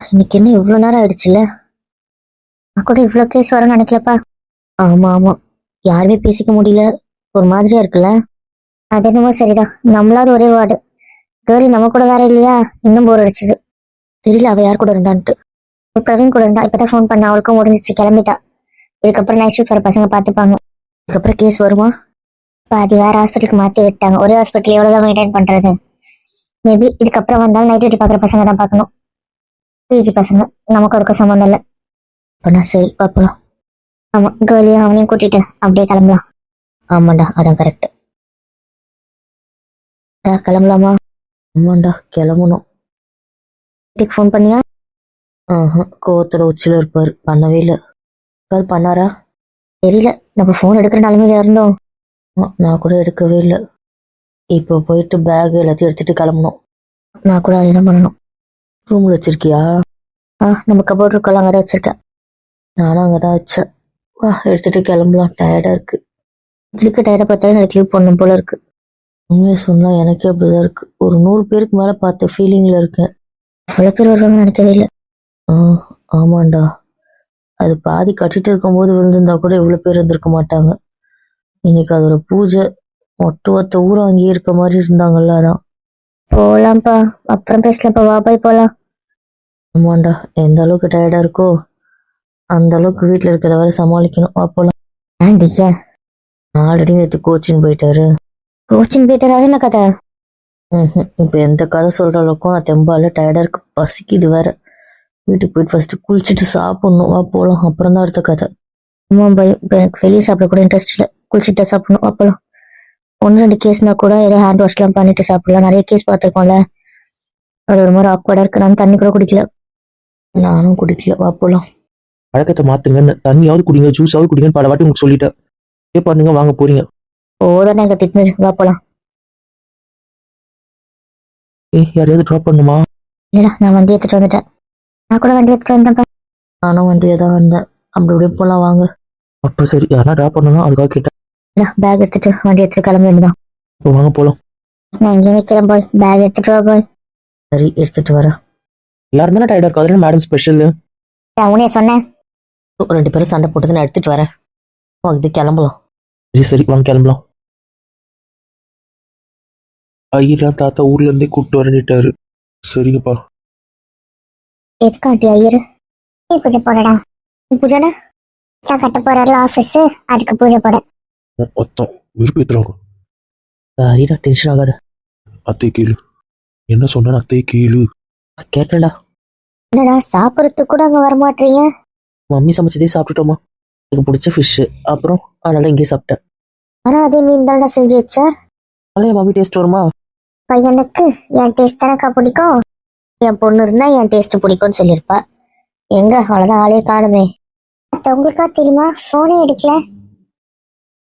இன்னைக்கு என்ன இவ்வளோ நேரம் ஆயிடுச்சுல்ல நான் கூட இவ்வளோ கேஸ் வரும்னு நினைக்கலப்பா. ஆமா ஆமா. யாருமே பேசிக்க முடியல. ஒரு மாதிரியா இருக்குல்ல? அது என்னமோ சரிதான். நம்மளாவது ஒரே வார்டு. கேர்ள் நம்ம கூட வேற இல்லையா? இன்னும் போர் அடிச்சுது. தெரியல அவ யார் கூட இருந்தான்ட்டு. பிரவீன் கூட இருந்தா இப்பதான் ஃபோன் பண்ண அவளுக்கும் முடிஞ்சிச்சு கிளம்பிட்டா. இதுக்கப்புறம் நைட் ஷிஃப்ட் வர பசங்க பார்த்துப்பாங்க. இதுக்கப்புறம் கேஸ் வருமா? பாதி வேற ஹாஸ்பிட்டலுக்கு மாத்தி விட்டாங்க. ஒரே ஹாஸ்பிட்டல் எவ்வளவுதான் மெயின்டைன் பண்றது? மேபி இதுக்கப்புறம் வந்தாலும் நைட் டியூட்டி பார்க்குற பசங்க தான் பார்க்கணும். பிஜி பசங்க நமக்கு அதுக்கு சம்மந்தம் இல்லை. அப்பனா சரி பார்க்கலாம் ஆமா கேர்ளையும் அவனையும் கூட்டிட்டு அப்படியே கிளம்பலாம். ஆமாண்டா அதான் கரெக்ட் கிளம்பலாமா? ஆமாண்டா கிளம்பணும். வீட்டுக்கு ஃபோன் பண்ணியா? ஆஹா கோவத்தோட உச்சில இருப்பாரு. பண்ணவே இல்லை. அது பண்ணாரா? தெரியல நம்ம ஃபோன் எடுக்கிற நிலமையில இருந்தோம். நான் கூட எடுக்கவே இல்லை. இப்போ போயிட்டு பேக் எல்லாத்தையும் எடுத்துட்டு கிளம்பணும். நான் கூட அதே தான் பண்ணணும். ரூமில் வச்சிருக்கியா? ஆ நம்ம கபோர்ட் இருக்கலாம் அங்கே தான் வச்சிருக்கேன். நானும் அங்கே தான் வச்சேன். வா எடுத்துட்டு கிளம்பலாம். டயர்டாக இருக்கு. இதுக்கு டயர்டாக பார்த்தாலும் எனக்கு லீவ் பண்ணும் போல இருக்கு. உண்மையை சொன்னால் எனக்கே அப்படிதான் இருக்கு. ஒரு நூறு பேருக்கு மேலே பார்த்த ஃபீலிங்கில் இருக்கேன். அவ்வளோ பேர் வருவாங்க நினைக்கவே இல்லை ஆ ஆமாண்டா. அது பாதி கட்டிட்டு இருக்கும்போது விழுந்திருந்தா கூட இவ்வளோ பேர் இருந்திருக்க மாட்டாங்க. இன்னைக்கு அதோட பூஜை. ஒட்டு ஒத்த ஊரும் அங்கேயே இருக்க மாதிரி இருந்தாங்கல்ல அதான். போகலாம்ப்பா அப்புறம் பேசலாம்ப்பா. வா போய் போகலாம் ஆமாண்டா எந்த அளவுக்கு டயர்டா இருக்கோ அந்த அளவுக்கு வீட்டில் இருக்கிறத வரை சமாளிக்கணும். வா போலாம் ஆண்டி ஏன்? ஆல்ரெடி நேற்று கோச்சிங் போயிட்டாரு. கோச்சிங் போயிட்டாரு? அது என்ன கதை? ம் இப்போ எந்த கதை சொல்ற அளவுக்கும் நான் தெம்பால டயர்டா இருக்கு. பசிக்குது வேற. வீட்டுக்கு போயிட்டு ஃபர்ஸ்ட் குளிச்சுட்டு சாப்பிடணும். வா போலாம் அப்புறம் தான் அடுத்த கதை. ஆமா பயம் இப்போ எனக்கு வெளியே சாப்பிட கூட இன்ட்ரெஸ்ட் இல்லை. குளிச்சுட்டு தான் சாப்பிடணும். வா போலாம் ஒன்று ரெண்டு கேஸ்னா கூட ஏதோ ஹேண்ட் வாஷ்லாம் பண்ணிட்டு சாப்பிடலாம். நிறைய கேஸ் பார்த்துருக்கோம்ல. அது ஒரு மாதிரி ஆக்வர்டா இருக்கு. நான் தண்ணி கூட குடிக்கல. நானும் குடிக்கல. வா போலாம். பழக்கத்தை மாத்துங்கன்னு தண்ணியாவது குடிங்க ஜூஸாவது குடிங்கன்னு பல வாட்டி உங்களுக்கு சொல்லிட்டேன். பே பண்ணுங்க வாங்க போறீங்க. ஓதானே எங்க திட்டினது. வா போலாம். ஏய் யாரையாவது ட்ராப் பண்ணுமா? இல்லடா நான் வண்டி எடுத்துட்டு வந்துட்டேன். நான் கூட வண்டி எடுத்துட்டு வந்தேன்ப்பா. நானும் வண்டியில தான் வந்தேன். அப்படி அப்படியே போலாம் வாங்க. அப்ப சரி யாரா ட்ராப் பண்ணணும் அதுக்காக கேட்டேன். பேக் எடுத்துட்டு வண்டி எடுத்துட்டு கிளம்ப வேண்டியதான் வாங்க போலாம். நான் இங்கே நிக்கிறேன் போய். பேக் எடுத்துட்டு வா போய். சரி எடுத்துட்டு வரேன். எல்லாரும் தானே டயர்டா இருக்கும் அதுல மேடம் ஸ்பெஷல் நான் உனே சொன்னேன். ரெண்டு பேரும் சண்டை போட்டு நான் எடுத்துட்டு வரேன். இது கிளம்பலாம். சரி சரி வாங்க கிளம்பலாம். ஐயா தாத்தா ஊர்ல இருந்தே கூப்பிட்டு வரணிட்டாரு சரிங்கப்பா. எதுக்காண்டி ஐயர்? நீ பூஜை போடடா? நீ பூஜைனா? நான் கட்ட போறாருல ஆஃபீஸ் அதுக்கு பூஜை போட. மொத்தம் விருப்பம் எத்தனாகும் சரிடா டென்ஷன் ஆகாத. அத்தை கீழு என்ன சொன்ன அத்தை கீழு கேட்டடா என்னடா சாப்பிட்றதுக்கு கூட அங்க வரமாட்டீங்க? மம்மி சமைச்சதே சாப்பிட்டுட்டோமா. எனக்கு பிடிச்ச ஃபிஷ்ஷு அப்புறம் அதனால இங்கேயே சாப்பிட்டேன். ஆனா அதே மீன் தானடா செஞ்சு வச்ச? அதே மம்மி டேஸ்ட் வருமா? பையனுக்கு என் டேஸ்ட் தானக்கா பிடிக்கும்? என் பொண்ணு இருந்தா என் டேஸ்ட் பிடிக்கும்னு சொல்லியிருப்பா. எங்க? அவ்வளவுதான் ஆளே காணுமே. உங்களுக்கா தெரியுமா? போனே எடுக்கல.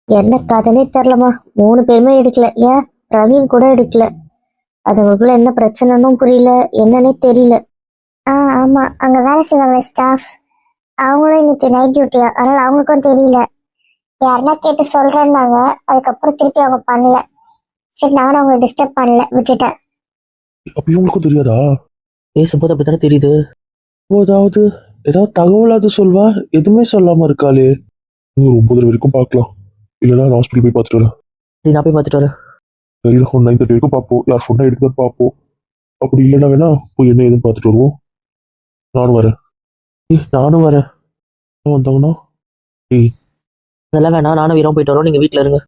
என்ன கதைனே தெரிலமா மூணு பேருமே எடுக்கல. ஏன்? பிரவீன் கூட எடுக்கல. அது உங்களுக்குள்ள என்ன பிரச்சனைன்னு புரியல. என்னன்னே தெரியல. ஆ ஆமா. அங்க வேலை செய்வாங்களே ஸ்டாஃப் அவங்களும் இன்னைக்கு நைட் டியூட்டியா அதனால அவங்களுக்கும் தெரியல. யாருன்னா கேட்டு சொல்றேன்னாங்க. அதுக்கப்புறம் திருப்பி அவங்க பண்ணல. சரி நானும் அவங்களை டிஸ்டர்ப் பண்ணல. விட்டுட்டேன். அப்ப இவங்களுக்கும் தெரியாதா? பேசும்போது அப்படித்தானே தெரியுது. ஓ, ஏதாவது ஏதாவது தகவலாவது சொல்வா? எதுவுமே சொல்லாம இருக்காளே. இன்னும் ஒரு ஒன்பது வரைக்கும் பார்க்கலாம். இல்லைன்னா ஹாஸ்பிட்டல் போய் பார்த்துட்டு வரேன். நான் போய் பார்த்துட்டு வரேன். ஒரு நைன் தேர்ட்டி வரைக்கும் பார்ப்போம். யார் ஃபோனா எடுக்குதான் பார்ப்போம். அப்படி இல்லைன்னா வேணா போய் என்ன ஏதுன்னு பார்த்துட்டு வருவோம். நானும் வரேன். ஏய் நானும் வரேன். வந்தாங்கன்னா அதெல்லாம் வேணாம். நானும் வீரம் போயிட்டு வரோம். நீங்க வீட்ல இருங்க.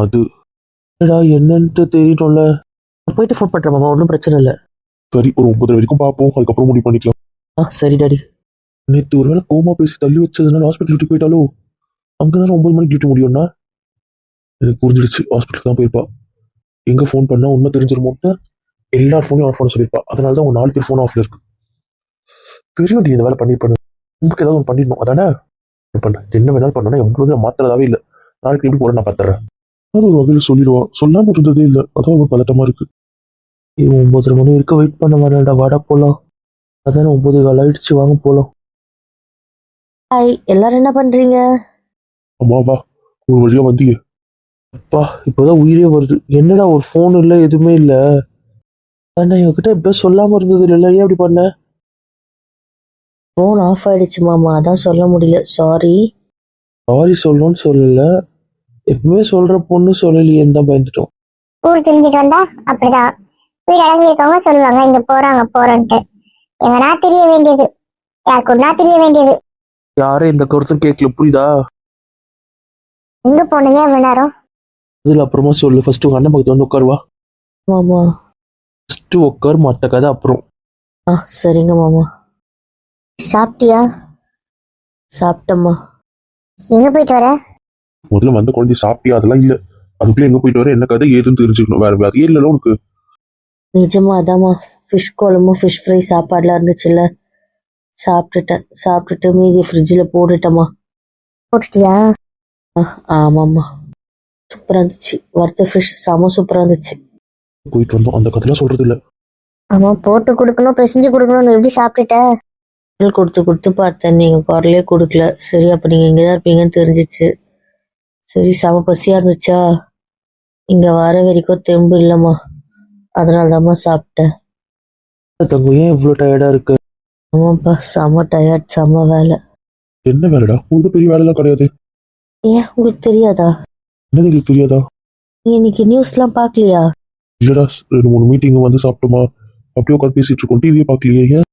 அது என்னடா என்னன்ட்டு தெரியணும்ல போயிட்டு ஃபோன் பண்றேன் மாமா. ஒன்றும் பிரச்சனை இல்லை. சரி ஒரு ஒன்பது வரைக்கும் பார்ப்போம். அதுக்கப்புறம் முடிவு பண்ணிக்கலாம். ஆ சரி டாடி. நேற்று ஒருவேளை கோமா பேசி தள்ளி வச்சதுனால ஹாஸ்பிட்டல் டியூட்டி போயிட்டாலோ? அங்கதானே ஒன்பது மணிக்கு டியூட்டி முடியும்னா? எனக்கு புரிஞ்சிடுச்சு. ஹாஸ்பிட்டல் தான் போயிருப்பா. எங்க ஃபோன் பண்ணா உண்மை தெரிஞ்சிருமோன்னு எல்லார் ஃபோனையும் ஆஃப் பண்ண சொல்லியிருப்பா. அதனால தான் உங்க நாலு பேர் ஃபோன் ஆஃப்ல இருக்கு. தெரியும் நீ இந்த வேலை பண்ணிருப்பானு உங்களுக்கு ஏதாவது ஒன்று பண்ணிடணும். அதானே? என்ன பண்ண. என்ன வேணாலும் பண்ணனா எவ்வளவு மாத்திரதாவே இல்லை. நாளைக்கு எப்படி போற நான் பார்த்துறேன் அது ஒரு வகையில் சொல்லிடுவா. சொல்லாம இருந்ததே இல்லை. அதான் ஒரு பதட்டமா இருக்கு. இவன் ஒன்பதரை மணி வரைக்கும் வெயிட் பண்ண வரேன்டா வாடா போலாம். அதானே ஒன்பது கால் ஆயிடுச்சு. வாங்க போலாம். ஹாய் எல்லாரும் என்ன பண்றீங்க? அம்மா வா ஒரு வழியா வந்தீங்க அப்பா இப்போதான் உயிரே வருது. என்னடா ஒரு ஃபோன் இல்லை எதுவுமே இல்லை. நான் என்கிட்ட இப்போ சொல்லாம இருந்தது இல்லை. ஏன் அப்படி பண்ண? ஃபோன் ஆஃப் ஆயிடுச்சு மாமா. அதான் சொல்ல முடியல. சாரி சாரி சொல்லணும்னு சொல்லல. எப்பவுமே சொல்ற பொண்ணு சொல்லலையேன்னு தான் பயந்துட்டோம். ஊர் தெரிஞ்சிட்டு வந்தா அப்படிதான். வீடு அடங்கி இருக்கவங்க சொல்லுவாங்க இங்க போறாங்க போறோன்ட்டு. எங்கன்னா தெரிய வேண்டியது. யார் கூடனா தெரிய வேண்டியது. யாரும் இந்த கருத்தும் கேட்கல புரியுதா? எங்க போனீங்க எவ்வளவு நேரம் இதுல அப்புறமா சொல்லு. ஃபர்ஸ்ட் உங்க அண்ணன் பக்கத்துல வந்து உட்காருவா மாமா. ஃபர்ஸ்ட் உட்கார் மற்ற கதை அப்புறம். ஆ சரிங்க மாமா. சாப்பிட்டியா? சாப்பிட்டம்மா. எங்க போயிட்டு வர? முதல்ல வந்த குழந்தை சாப்பிட்டியா? அதெல்லாம் இல்ல. அதுக்குள்ள எங்க போயிட்டு வர? என்ன கதை? ஏதுன்னு தெரிஞ்சுக்கணும். வேற வேற இல்ல உனக்கு? நிஜமா அதாம்மா. ஃபிஷ் குழம்பும் ஃபிஷ் ஃப்ரை சாப்பாடுலாம் இருந்துச்சுல்ல. சாப்பிட்டுட்டேன். சாப்பிட்டுட்டு மீதி ஃப்ரிட்ஜில் போட்டுட்டேம்மா. போட்டுட்டியா? ஆ ஆமாம்மா. சூப்பராக இருந்துச்சு வறுத்த ஃபிஷ் செம சூப்பராக இருந்துச்சு போயிட்டு வந்தோம் அந்த கதைலாம் சொல்றது இல்ல ஆமா போட்டு கொடுக்கணும் பிசைஞ்சு கொடுக்கணும். எப்படி சாப்பிட்டுட்ட? குரல் கொடுத்து கொடுத்து பார்த்தேன். நீங்கள் குரலே கொடுக்கல. சரி அப்போ நீங்கள் இங்கே தான் இருப்பீங்கன்னு தெரிஞ்சிச்சு. சரி செம பசியாக இருந்துச்சா? இங்கே வர வரைக்கும் தெம்பு இல்லைம்மா. அதனால தாம்மா சாப்பிட்டேன் தங்கம் ஏன் இவ்வளவு டயர்டா இருக்கு? ஆமாப்பா செம டயர்ட் செம வேலை. என்ன வேலைடா? உங்களுக்கு பெரிய வேலைலாம் கிடையாது. ஏன்? உங்களுக்கு தெரியாதா? என்னது தெரியாதா? நீ இன்னைக்கு நியூஸ்லாம் பார்க்கலையா? இல்லடா ரெண்டு மூணு மீட்டிங் வந்து சாப்பிட்டோமா? அப்படியே உட்காந்து பேசிட்டு இருக்கோம். டிவியே பார்க்கலையே ஏன்?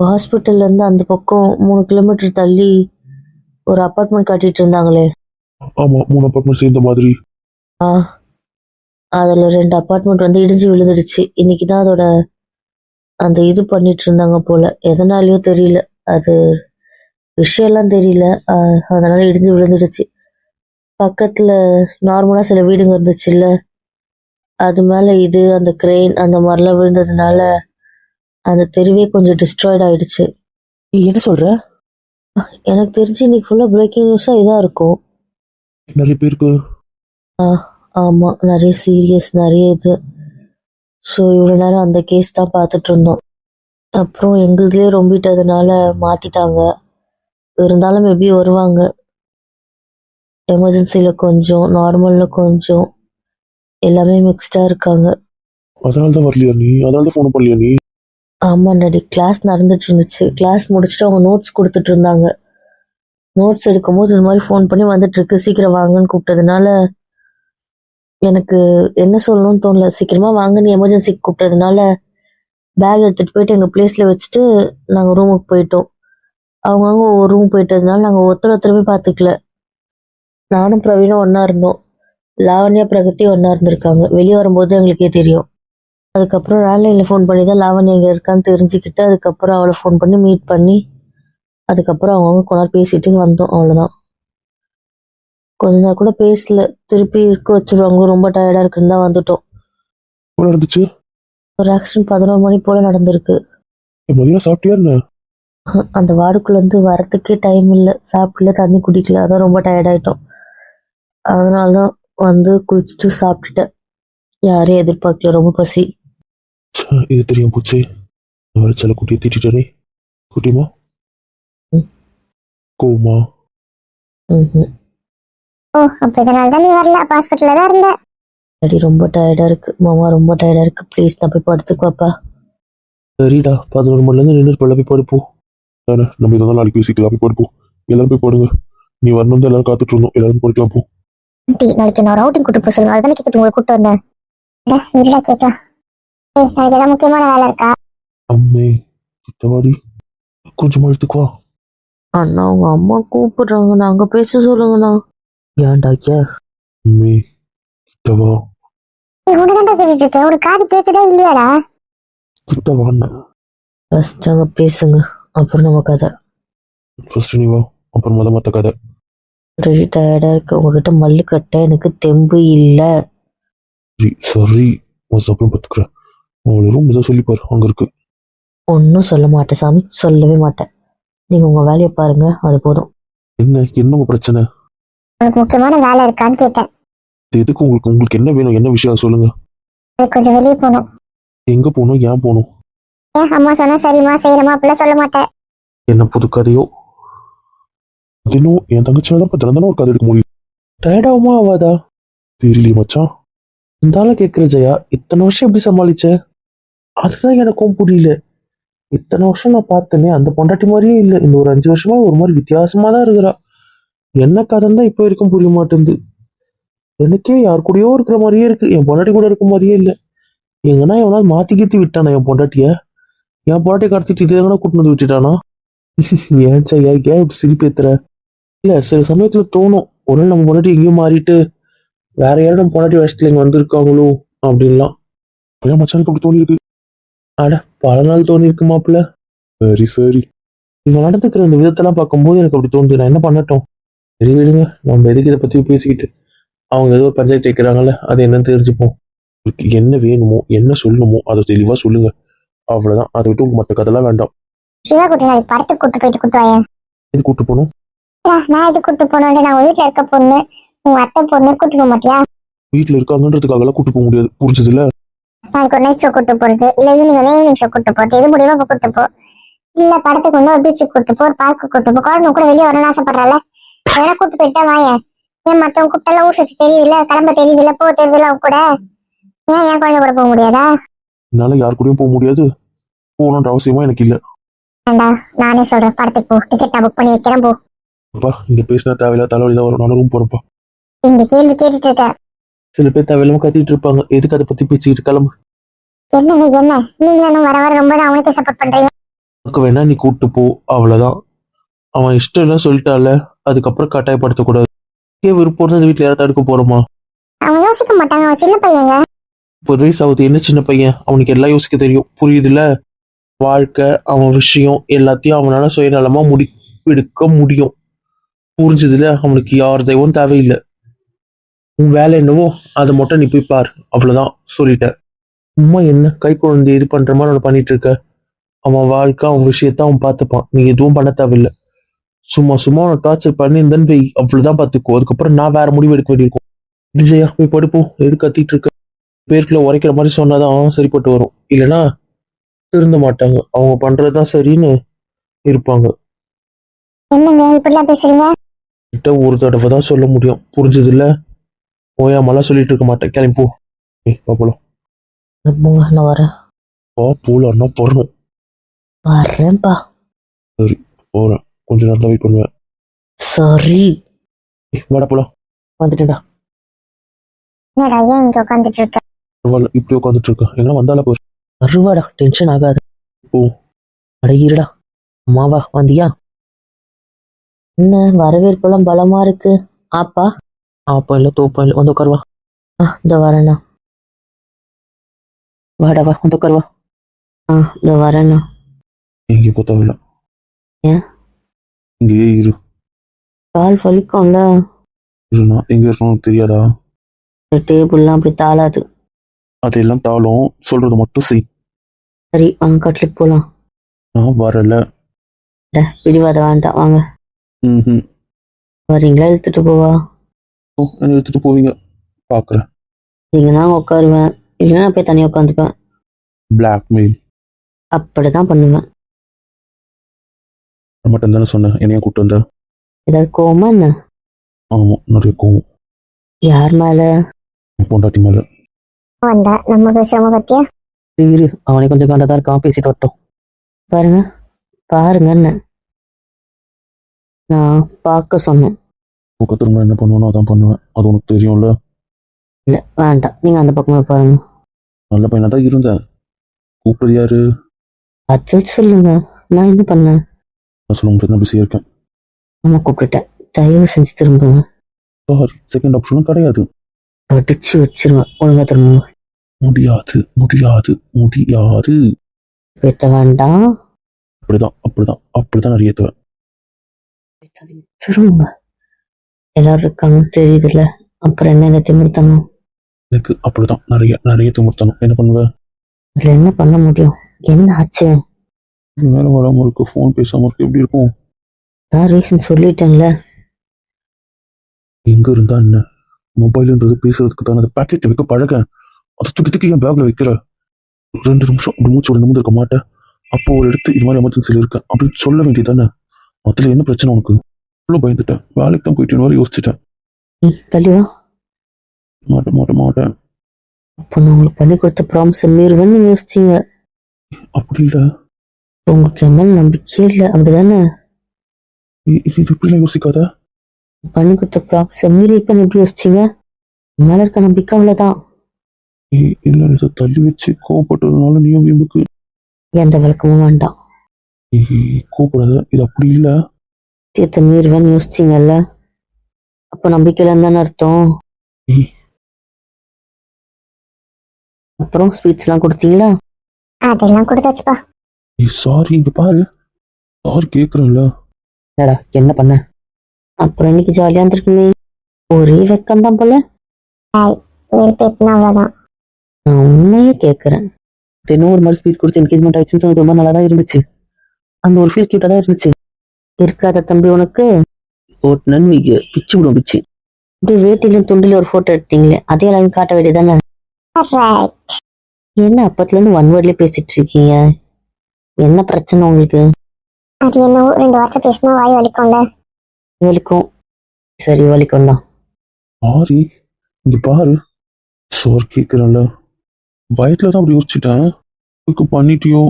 ஹாஸ்பிட்டல்ல இருந்து அந்த பக்கம் மூணு கிலோமீட்டர் தள்ளி ஒரு அப்பார்ட்மெண்ட் கட்டிட்டு இருந்தாங்களே. ஆமா மூணு அப்பார்ட்மெண்ட் சேர்ந்த மாதிரி. ஆ அதில் ரெண்டு அப்பார்ட்மெண்ட் வந்து இடிஞ்சு விழுந்துடுச்சு. இன்னைக்கு தான் அதோட அந்த இது பண்ணிட்டு இருந்தாங்க போல. எதனாலயோ தெரியல. அது விஷயம்லாம் தெரியல. அதனால இடிஞ்சு விழுந்துடுச்சு. பக்கத்தில் நார்மலாக சில வீடுங்க இருந்துச்சுல்ல. அது மேலே இது அந்த கிரெயின் அந்த மாதிரிலாம் விழுந்ததுனால அந்த தெருவே கொஞ்சம் டிஸ்ட்ராய்ட் ஆயிடுச்சு. என்ன சொல்ற? எனக்கு தெரிஞ்சு இன்னைக்கு ஃபுல்லாக பிரேக்கிங் நியூஸாக இதாக இருக்கும். நிறைய பேருக்கு. ஆமாம் நிறைய சீரியஸ் நிறைய இது. ஸோ இவ்வளோ நேரம் அந்த கேஸ் தான் பார்த்துட்டு இருந்தோம். அப்புறம் எங்களுதுலேயே ரொம்பிட்டதுனால மாற்றிட்டாங்க இருந்தாலும் மேபி வருவாங்க. எமர்ஜென்சியில் கொஞ்சம் நார்மலில் கொஞ்சம். எல்லாமே மிக்ஸ்டாக இருக்காங்க. அதனால தான் வரலையா நீ? அதனால தான் ஃபோன் பண்ணலையா நீ? ஆமாம் டாடி கிளாஸ் நடந்துட்டு இருந்துச்சு கிளாஸ் முடிச்சுட்டு அவங்க நோட்ஸ் கொடுத்துட்டு இருந்தாங்க நோட்ஸ் எடுக்கும்போது இந்த மாதிரி ஃபோன் பண்ணி வந்துட்டு இருக்கு சீக்கிரம் வாங்கன்னு கூப்பிட்டதுனால எனக்கு என்ன சொல்லணும்னு தோணல. சீக்கிரமா வாங்கன்னு எமர்ஜென்சிக்கு கூப்பிட்டதுனால பேக் எடுத்துட்டு போயிட்டு எங்கள் பிளேஸில் வச்சுட்டு நாங்கள் ரூமுக்கு போயிட்டோம். அவங்கவுங்க ஒரு ரூம் போயிட்டதுனால நாங்கள் ஒருத்தர் ஒருத்தருமே பார்த்துக்கல. நானும் பிரவீனும் ஒன்றா இருந்தோம். லாவண்யா பிரகதி ஒன்றா இருந்திருக்காங்க. வெளியே வரும்போது எங்களுக்கே தெரியும். அதுக்கப்புறம் லேண்ட்லைனில் ஃபோன் பண்ணி தான் லாவண்யா எங்கே இருக்கான்னு தெரிஞ்சுக்கிட்டு அதுக்கப்புறம் அவளை ஃபோன் பண்ணி மீட் பண்ணி அதுக்கப்புறம் அவங்கவுங்க நேரம் பேசிட்டு வந்தோம் அவ்வளோதான் கொஞ்ச நேரம் கூட பேசல. திருப்பி இருக்க வச்சிருவாங்க ரொம்ப டயர்டாக இருக்குன்னு தான் வந்துட்டோம். நடந்துச்சு? ஒரு ஆக்சிடென்ட் பதினோரு மணி போல் நடந்திருக்கு. என் மதியம் சாப்பிட்டியா என்ன? அந்த வார்டுக்குள்ளேருந்து வரத்துக்கே டைம் இல்லை. சாப்பிடல தண்ணி குடிக்கல. அதான் ரொம்ப டயர்டாயிட்டோம் அதனால தான் வந்து குளிச்சுட்டு சாப்பிட்டுட்டேன். யாரையும் எதிர்பார்க்கல ரொம்ப பசி. இது தெரியும் போச்சு. வர சில குட்டியை திட்டானே குட்டிமா? ம். கோமா ம் ஓ அப்ப இதனால தான் நீ வரல? அப்ப ஹாஸ்பிட்டல்ல தான் இருந்த? டாடி ரொம்ப டயர்டாக இருக்கு. மாமா ரொம்ப டயர்டாக இருக்கு. ப்ளீஸ் நான் போய் படுத்துக்குவாப்பா சரிடா. பதினோரு மணிலேருந்து நின்று பல்ல போய் படுப்போம் தானே நம்ம இதெல்லாம் நாளைக்கு பேசிக்கலாம். போய் படுப்போம் எல்லாரும் போய் படுங்க. நீ வரணும் தான் எல்லாரும் காத்துட்டு இருந்தோம். எல்லாரும் படுக்கலாம் போ. ஆண்டி நாளைக்கு நான் அவுட்டிங் கூட்டு போக சொல்லுங்க. அதுதானே கேட்கறது உங்களை கூட்டு வந்தேன். இல்ல, இருடா கேட்கலாம் ஏய் நாளைக்கு ஏதாவது முக்கியமான வேலை இருக்கா? அம்மே கிட்டவாடி கொஞ்சம் எடுத்துக்குவா அண்ணா உங்க அம்மா கூப்பிடுறாங்கண்ணா அங்க பேச சொல்லுங்கண்ணா. ஏன்டா ஏன் அம்மே கிட்டவா நீ உனதான்டா கேட்டுட்டு இருக்க ஒரு காது கேக்குதா இல்லையாடா? கிட்டவான்னு அங்க பேசுங்க. அப்புறம் நம்ம கதை. ஃபர்ஸ்ட் நீ வா. அப்புறம் மொத மற்ற கதை. ரெடி டயர்டா இருக்கு. உங்ககிட்ட மல்லு கட்ட எனக்கு தெம்பு இல்ல. சரி சரி மொத்த அப்புறம் பார்த்துக்கிறேன் அவளை ரூம் ஏதோ சொல்லிப்பாரு அங்கே இருக்கு. ஒன்றும் சொல்ல மாட்டேன் சாமி. சொல்லவே மாட்டேன். நீங்க உங்க வேலையை பாருங்க. அது போதும். என்ன? என்ன உங்க பிரச்சனை? உனக்கு முக்கியமான வேலை இருக்கான்னு கேட்டேன். இது எதுக்கு உங்களுக்கு உங்களுக்கு என்ன வேணும்? என்ன விஷயம்? சொல்லுங்க. அது கொஞ்சம் வெளியே போகணும். எங்க போகணும்? ஏன் போகணும்? ஏன் அம்மா சொன்னா சரிம்மா செய்யறமா அப்படிலாம் சொல்ல மாட்டேன். என்ன புது கதையோ? இன்னும் என் தங்கச்சியால தான் தினம் தானே ஒரு கதை எடுக்க முடியும் டயர்டாகுமா ஆகாதா தெரியலையே மச்சான் இருந்தாலும் கேட்குற ஜெயா இத்தனை வருஷம் எப்படி சமாளிச்ச அதுதான் எனக்கும் புரியல இத்தனை வருஷம் நான் பார்த்தேனே அந்த பொண்டாட்டி மாதிரியே இல்லை இந்த ஒரு அஞ்சு வருஷமா ஒரு மாதிரி வித்தியாசமா தான் இருக்கிறா என்ன கதைன்னு தான் இப்போ வரைக்கும் புரிய மாட்டேங்குது எனக்கே யார் கூடயோ இருக்கிற மாதிரியே இருக்கு என் பொண்டாட்டி கூட இருக்க மாதிரியே இல்லை எங்கன்னா எவனால் மாத்தி கீத்தி விட்டானா என் பொண்டாட்டிய என் பொண்டாட்டியை கடத்திட்டு இதே எங்கன்னா கூட்டிட்டு வந்து விட்டுட்டானா ஏன் ஐயா ஏன் இப்படி சிரிப்பு ஏத்துற இல்ல சில சமயத்துல தோணும் நாள் நம்ம பொண்டாட்டி எங்கேயும் மாறிட்டு வேற யாரும் நம்ம பொண்டாட்டி வருஷத்துல இங்க வந்திருக்காங்களோ அப்படின்லாம். ஏன் மச்சானுக்கு அப்படி தோணி இருக்கு அட பல நாள் தோணி இருக்கு மாப்பிள்ள. சரி சரி. இவங்க நடந்துக்கிற இந்த விதத்தெல்லாம் பார்க்கும்போது எனக்கு அப்படி தோணுது. நான் என்ன பண்ணட்டும்? சரி விடுங்க. நம்ம எதுக்கு இதை பத்தி பேசிக்கிட்டு அவங்க ஏதோ பஞ்சாயத்து வைக்கிறாங்கல்ல அது என்னன்னு தெரிஞ்சுப்போம். உங்களுக்கு என்ன வேணுமோ என்ன சொல்லணுமோ அதை தெளிவா சொல்லுங்க. அவ்வளவுதான். அதை விட்டு மற்ற கதெல்லாம் வேண்டாம். சிவா குட்டி நாளைக்கு படத்துக்கு கூட்டு போயிட்டு கூட்டு வாயேன். கூட்டு போகணும்? நான் இது கூட்டு போனோம் நான் வீட்டுல இருக்க பொண்ணு. உங்க அத்தை பொண்ணு கூட்டு போக மாட்டியா? வீட்டுல இருக்காங்கன்றதுக்காக எல்லாம் கூட்டு போக முடியாது. புரிஞ்சது இல்ல நாளைக்கு ஒரு நைட் ஷோ கூட்டு போறது. இல்ல ஈவினிங் வந்து ஈவினிங் ஷோ கூட்டு போறது. எது முடியுமோ கூட்டு போ. இல்ல படத்துக்கு வந்து ஒரு பீச்சுக்கு கூட்டு போ ஒரு பார்க்கு கூட்டு போ. குழந்தை கூட வெளியே வரணும்னு ஆசைப்படுறால அதெல்லாம் கூட்டு போயிட்டா வாயேன் ஏன் மத்தவங்க கூப்பிட்டாலும் ஊர் சுத்தி தெரியுதுல்ல? கிளம்ப தெரியுதுல்ல? போ தெரியுதுல்ல அவங்க கூட? ஏன் என் குழந்தை கூட போக முடியாதா? என்னால யார் கூடயும் போக முடியாது. போகணுன்ற அவசியமா எனக்கு இல்ல. நானே சொல்றேன். படத்துக்கு போ. டிக்கெட் நான் புக் பண்ணி வைக்கிறேன் போ. அப்பா இங்க பேசினா தேவையில்ல தலைவலி தான் வரும். நானும் ரூம் போறப்பா இந்த கேள்வி கேட்டுட்டு இருக்க. சில பேர் தேவையில்லாம கத்திட்டு இருப்பாங்க. எதுக்கு அதை பத்தி பேசிக்கிட்டு கிளம்பு. என்னங்க என்ன? நீங்களும் வர வர ரொம்ப அவனுக்கே சப்போர்ட் பண்றீங்க. உனக்கு வேணா நீ கூட்டு போ. அவ்வளவுதான். அவன் இஷ்டம் இல்லை சொல்லிட்டால அதுக்கப்புறம் கட்டாயப்படுத்தக்கூடாது ஏன் விருப்பம் இருந்தா இந்த வீட்டுல யாராவது தடுக்க போறோமா? அவன் யோசிக்க மாட்டாங்க. அவன் சின்ன பையங்க. முப்பது வயசு ஆகுது. என்ன சின்ன பையன்? அவனுக்கு எல்லாம் யோசிக்க தெரியும். புரியுதுல்ல? வாழ்க்கை அவன் விஷயம் எல்லாத்தையும் அவனால சுயநலமா முடி எடுக்க முடியும். புரிஞ்சதுல? அவனுக்கு யார் தெய்வம் தேவையில்லை. உன் வேலை என்னவோ அதை மட்டும் நீ போய் பார். அவ்வளவுதான் சொல்லிட்டேன் சும்மா என்ன? கை குழந்தை இது பண்ற மாதிரி அவனை பண்ணிட்டு இருக்க? அவன் வாழ்க்கை அவன் விஷயத்த அவன் பார்த்துப்பான். நீ எதுவும் பண்ண தேவையில்லை. சும்மா சும்மா அவனை டார்ச்சர் பண்ணியிருந்தேன்னு போய் அவ்வளவுதான் பார்த்துக்கோ. அதுக்கப்புறம் நான் வேற முடிவு எடுக்க வேண்டியிருக்கும். விஜயா போய் படுப்போம் எது கத்திட்டு இருக்க? பேருக்குள்ள உரைக்கிற மாதிரி சொன்னாதான் சரிப்பட்டு வரும். இல்லைன்னா திருந்த மாட்டாங்க. அவங்க பண்றதுதான் சரின்னு இருப்பாங்க. என்னங்க இப்படிலாம் பேசுறீங்க? கிட்ட ஒரு தடவை தான் சொல்ல முடியும். புரிஞ்சது இல்ல ஓயாமலாம் சொல்லிட்டு இருக்க மாட்டேன். கிளம்பி போ. ஏய் பாப்பலாம் போங்க நான் வரேன்? பா போலான்னா போறணும். வரேன்ப்பா போறேன். கொஞ்ச நேரம் தான் வெயிட் பண்ணுவேன். சரி. ஏய் வாடா போலாம். வந்துட்டேன்டா. என்னடா ஏன் இங்க உட்காந்துட்டு இருக்க பரவாயில்ல இப்படி உட்காந்துட்டு இருக்கேன் எங்கன்னா வந்தால போய். வருவாடா டென்ஷன் ஆகாது. ஓ. அட இருடா. அம்மாவா வந்தியா? என்ன வரவேற்பெல்லாம் பலமா இருக்கு? ஆப்பா? ஆப்பா இல்ல தோப்பா இல்ல வந்து உட்காருவா ஆ இந்த வரேண்ணா. வாடா வா வந்து உட்காருவா ஆ இந்த வரேண்ணா. எங்கேயும் போக தேவையில்ல ஏன்? இங்கேயே இரு. கால் வலிக்கும்ல. இருனா எங்க இருக்கணும் தெரியாதா? இந்த டேபிள்லாம் அப்படி தாளாது. அதெல்லாம் தாளும் சொல்றது மட்டும் செய். சரி வாங்க கட்லுக்கு போலாம். நான் வரல. பிடிவாத வேண்டாம் வாங்க. ம் வரீங்களா? இழுத்துட்டு போவா? ஓ என்ன எடுத்துட்டு போவீங்க. பாக்குறேன். நீங்கன்னா உட்காருவேன் இல்லைன்னா போய் தனியாக உட்காந்துப்பேன் பிளாக்மெயில் அப்படிதான் பண்ணுவேன். மட்டும் தானே சொன்னேன். என்னைய கூட்டு வந்த? ஏதாவது கோவமா என்ன? ஆமா நிறைய கோவம். யார் மேல? என் பொண்டாட்டி மேல. வந்தா நம்ம பேசுறோம பத்தியா? இரு அவனை கொஞ்சம் கண்டதா இருக்கான். பேசிட்டு வரட்டும். பாருங்க. பாருங்க என்ன. நான் பார்க்க சொன்னேன். உங்க திரும்ப என்ன பண்ணுவேனோ அதான் பண்ணுவேன். அது உனக்கு தெரியும்ல? இல்ல வேண்டாம். நீங்க அந்த பக்கமே பாருங்க. நல்ல பையனா தான் இருந்தேன். கூப்பிடுறது யாரு? பதில் சொல்லுங்க. நான் என்ன பண்ணேன்? நான் சொல்ல முடியாது நான் பிஸியா இருக்கேன். அம்மா கூப்பிட்டுட்டேன். தயவு செஞ்சு திரும்புங்க. சாரி செகண்ட் ஆப்ஷனும் கிடையாது. கடிச்சு வச்சிருவேன் ஒழுங்கா திரும்புங்க. முடியாது முடியாது முடியாது. பேத்த வேண்டாம். அப்படிதான் அப்படிதான் அப்படிதான் நிறைய ஏத்துவேன். திரும்புங்க எல்லாரும் இருக்காங்க தெரியுதுல்ல. அப்புறம் என்ன இந்த திமிர்த்தணும்? எனக்கு அப்படிதான். நிறைய நிறைய திமுத்தணும் என்ன பண்ணுவேன் இதுல என்ன பண்ண முடியும்? என்ன ஆச்சு? மேல வராம இருக்கு. ஃபோன் பேசாம இருக்கு. எப்படி இருக்கும்? நான் ரீசன் சொல்லிட்டேன்ல. எங்க இருந்தா என்ன? மொபைல்ன்றது பேசுறதுக்கு தானே. அந்த பாக்கெட்ல வைக்க பழக. அதை தூக்கி தூக்கி என் பேக்ல வைக்கிற? ரெண்டு நிமிஷம் அப்படி மூச்சு விட நிமிர்ந்து இருக்க மாட்டேன். அப்போ ஒரு இடத்து இது மாதிரி எமர்ஜென்சியில் இருக்கேன். அப்படின்னு சொல்ல வேண்டியதானே அதுல என்ன பிரச்சனை உனக்கு? அவ்வளோ பயந்துட்டேன் வேலைக்கு தான் போயிட்டு வர யோசிச்சுட்டேன் நீ தள்ளிவா. மாட்டேன் மாட்டேன் மாட்டேன். அப்போ நான் உங்களுக்கு பண்ணி கொடுத்த ப்ராமிஸை மீறுவேன்னு யோசிச்சீங்க. அப்படி இல்லை. உங்களுக்கு என் மேல நம்பிக்கையே இல்லை. அப்படிதானே? இது எப்படிலாம் யோசிக்காத. பண்ணி கொடுத்த ப்ராப்ளம் மீறி இப்போ எப்படி யோசிச்சீங்க? மேல இருக்க நம்பிக்கை அவ்வளோதான் இல்ல இதை தள்ளி வச்சு கோவப்பட்டதுனால நீயும் வீம்புக்கு. எந்த விளக்கமும் வேண்டாம். கோவப்படாத இது அப்படி இல்ல. சத்தியத்தை மீறுவேன்னு யோசிச்சீங்கல்ல. அப்போ நம்பிக்கை இல்லைன்னு தானே அர்த்தம். அப்புறம் ஸ்வீட்ஸ்லாம் கொடுத்தீங்களா? அதெல்லாம் கொடுத்தாச்சுப்பா. சாரி இங்க பாரு. சாரி கேக்குறேன்ல என்னடா என்ன பண்ண? அப்புறம் இன்னைக்கு ஜாலியாக இருந்திருக்குமே ஒரே வெக்கம் தான் போல வெறுப்பேத்துனா அவ்வளவுதான். நான் உண்மையே கேட்குறேன் தினம் ஒரு மாதிரி ஸ்பீட் கொடுத்து என்கேஜ்மெண்ட் ஆயிடுச்சுன்னு சொன்னது ரொம்ப நல்லா தான் இருந்துச்சு. அந்த ஒரு ஃபீல் கியூட்டாக தான் இருந்துச்சு. இருக்காத தம்பி உனக்கு. ஓட்டுனன்னு நீங்க பிச்சு விடும் பிச்சு. இப்படி வேட்டிலும் துண்டில ஒரு ஃபோட்டோ எடுத்தீங்களே அதே எல்லாரும் காட்ட வேண்டியதானே. என்ன அப்பத்துலேருந்து ஒன் வேர்ட்லேயே பேசிட்டு இருக்கீங்க? என்ன பிரச்சனை உங்களுக்கு? அது என்னவோ ரெண்டு வார்த்தை பேசினா வாய் வலிக்கும்ல? வலிக்கும். சரி வலிக்கும் தான். சாரி இங்க பாரு. சாரி கேக்குறேன்ல. பயத்துல தான் அப்படி யோசிச்சுட்டேன் பண்ணிட்டியோ?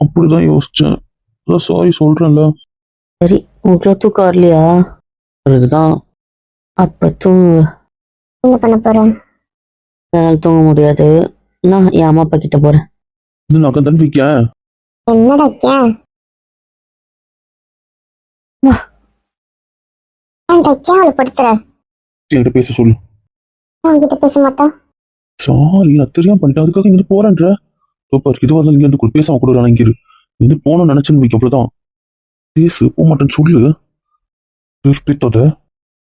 அப்படிதான் யோசிச்சேன். அதான் சாரி சொல்றேன்ல. சரி உங்களுக்கு தூக்கம் வரலையா? அதுதான். அப்ப தூங்கு. என்ன பண்ண போறேன்? என்னால் தூங்க முடியாது. நான் என் அம்மா அப்பா கிட்ட போறேன். இது நகம் தான் வைக்கேன் என்னடா வா. ஏன்டா அவளை படுத்துற என்கிட்ட பேச சொல்லு. உன்கிட்ட பேச மாட்டான். சாரி நான் தெரியாம பண்ணிட்டேன். அதுக்காக இங்க இருந்து போறேன்ற. சூப்பர் இது வந்து இங்க இருந்து கூட பேசாம கூட இங்க இரு இது போகணும்னு நினைச்சேன்னு வைக்க அவ்வளவுதான் பேசு போக மாட்டேன்னு சொல்லு. பித்தத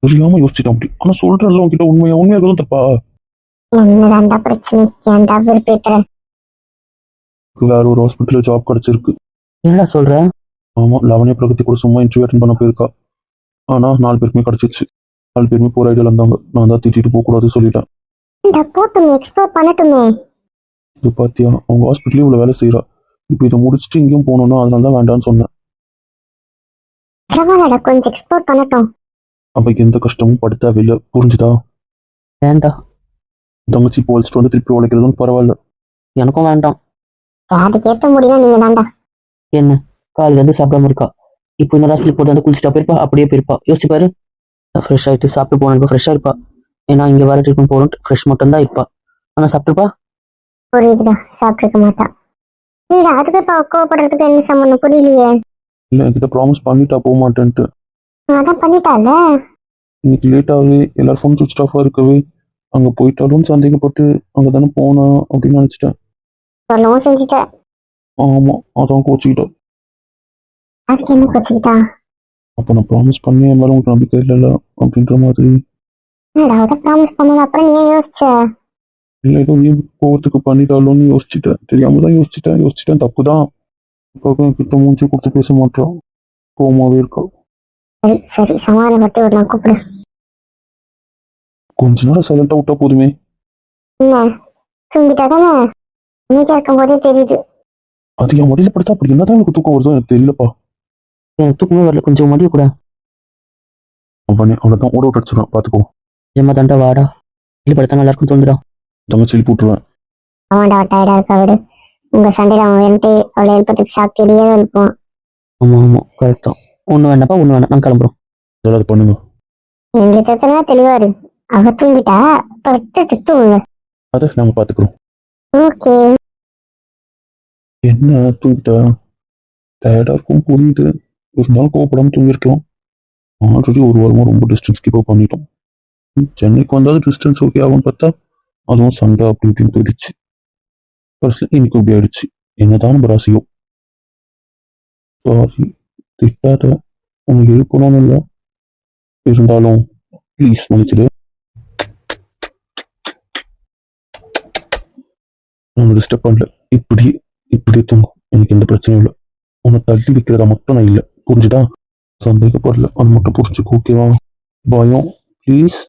தெரியாம யோசிச்சுட்டேன் அப்படி. ஆனா சொல்றேன்ல உன்கிட்ட உண்மையா? உண்மையா இருக்கணும் தப்பா? என்னதான்டா பிரச்சனை? ஏன்டா வெறுப்பேத்துற எனக்கு வேற ஒரு ஹாஸ்பிட்டல்ல ஜாப் கிடைச்சிருக்கு. என்னடா சொல்ற? ஆமா லவனிய பிரகதி கூட சும்மா இன்டர்வியூ அட்டன் பண்ண போயிருக்கா. ஆனா நாலு பேருக்குமே கிடைச்சிச்சு நாலு பேருமே போற ஐடியால இருந்தாங்க. நான் தான் திட்டிட்டு போக கூடாது சொல்லிட்டேன் போட்டுமே எக்ஸ்ப்ளோர் பண்ணட்டுமே. இது பாத்தியா அவங்க ஹாஸ்பிட்டலே இவ்வளவு வேலை செய்யறா இப்போ இதை முடிச்சுட்டு இங்கேயும் போகணும்னா அதனால தான் வேண்டாம்னு சொன்னேன். பரவாயில்லடா கொஞ்சம் எக்ஸ்ப்ளோர் பண்ணட்டும். அவைக்கு எந்த கஷ்டமும் பட தேவையில்லை புரிஞ்சுதா? வேண்டாம். தங்கச்சி இப்போ வச்சுட்டு வந்து திருப்பி உழைக்கிறதும் பரவாயில்ல. எனக்கும் வேண்டாம். அதுக்கேத்த முடியும் நீங்க தான்டா. என்ன? காலையில இருந்து சாப்பிடாம இருக்கா? இப்போ இன்னொரு ஹாஸ்பிட்டல் போட்டு வந்து குளிச்சுட்டா போயிருப்பா? அப்படியே போயிருப்பா. யோசிச்சு பாரு. ஃப்ரெஷ் ஆயிட்டு சாப்பிட்டு போனப்ப ஃப்ரெஷ்ஷாக இருப்பா. ஏன்னா இங்க வர ட்ரீட்மெண்ட் போகணும் ஃப்ரெஷ் மட்டும் தான் இருப்பா. ஆனா சாப்பிட்டுப்பா புரியுதுடா. சாப்பிட்டுருக்க மாட்டான் இல்லடா அதுக்கு இப்ப கோவப்படுறதுக்கு என்ன சம்மந்தம் புரியலையே. இல்லை என்கிட்ட ப்ராமிஸ் பண்ணிட்டா போக மாட்டேன்ட்டு அதான் பண்ணிட்டால? இன்னைக்கு லேட்டாகவே எல்லாரும் ஃபோன் சுவிச் ஆஃபாக இருக்கவே அங்கே போயிட்டாலும் சந்தேகப்பட்டு அங்கே தானே போனேன் அப்படின்னு நினச்சிட்டேன். சொல்லவும் செஞ்சுட்ட. ஆமாம் அதான் கோச்சிக்கிட்டேன் அதுக்கு என்ன கொச்சுக்கிட்டா? அப்போ நான் ப்ராமிஸ் பண்ணி என் மேலே உங்களுக்கு நம்பிக்கை இல்லைல்ல அப்படின்ற மாதிரி. என்னடா அதை ப்ராமிஸ் பண்ணல அப்புறம் நீ யோசிச்ச? இல்லை ஏதோ நீ கோவத்துக்கு பண்ணிட்டாலும்னு யோசிச்சுட்டேன் தெரியாம தான் யோசிச்சுட்டேன் யோசிச்சுட்டேன். தப்பு தான். இப்போ கிட்ட மூஞ்சி கொடுத்து பேச மாட்டோம் கோவமாவே இருக்கா? சரி சரி. சமாதானப்படுத்தி விடலாம். கூப்பிடு. கொஞ்ச நேரம் சைலண்டாக விட்டா போதுமே. என்ன? தூங்கிட்டா தானே? அமைதியா இருக்கும் போதே தெரியுது. அது என் மடியில் படுத்தா அப்படி என்னதான் எனக்கு தூக்கம் வருதோ எனக்கு தெரியலப்பா. எனக்கு தூக்கமே வரல. கொஞ்சம் மடிய கூட. அவனே அவ்வளோதான் ஓட விட்டு அடிச்சிடுவேன் பார்த்துக்கோ ஜம்மா தாண்டா வாடா. இல்லை படுத்தா நல்லா இருக்கும் தங்கச்சி எழுப்பி விட்டுருவேன் அவன்டா டயர்டா இருக்கா விடு. உங்க சண்டையில அவன் வந்துட்டு அவளை எழுப்பத்துக்கு சாக்கு தெரியாத எழுப்புவான் ஆமா ஆமா கரெக்ட் தான். ஒண்ணு வேண்டாப்பா ஒண்ணு வேணாம் நான் கிளம்புறோம். பண்ணுங்க. எங்க தத்தனா தெளிவா இரு. அவ தூங்கிட்டா படுத்து தூங்குங்க அதை நாங்கள் பார்த்துக்குறோம் ஓகே. என்ன தூங்கிட்டா? இருக்கும் புரியுது. இருந்தாலும் கோவப்படாமல் தூங்கியிருக்கலாம். ஆல்ரெடி ஒரு வாரமாக ரொம்ப டிஸ்டன்ஸ் கீப் பண்ணிட்டோம். சென்னைக்கு வந்தாலும் டிஸ்டன்ஸ் ஓகே ஆகும்னு பார்த்தா அதுவும் சண்டை அப்படி இப்படின்னு போயிடுச்சு. கடைசியில் இன்னைக்கு இப்படி ஆயிடுச்சு. என்னதான் நம்ம ராசியோ. சாரி திட்டாத. உனக்கு எழுப்பணும்னு இல்லை. இருந்தாலும் ப்ளீஸ் மன்னிச்சிடு. நம்ம டிஸ்டர்ப் பண்ணல. இப்படி இப்படியே தூங்கும் எனக்கு எந்த பிரச்சனையும் இல்லை. உன்னை தள்ளி வைக்கிறதா மட்டும் நான் இல்லை. புரிஞ்சுதா? சந்தேகப்படல. அது மட்டும் புரிஞ்சுக்கோ ஓகேவா பயம். ப்ளீஸ்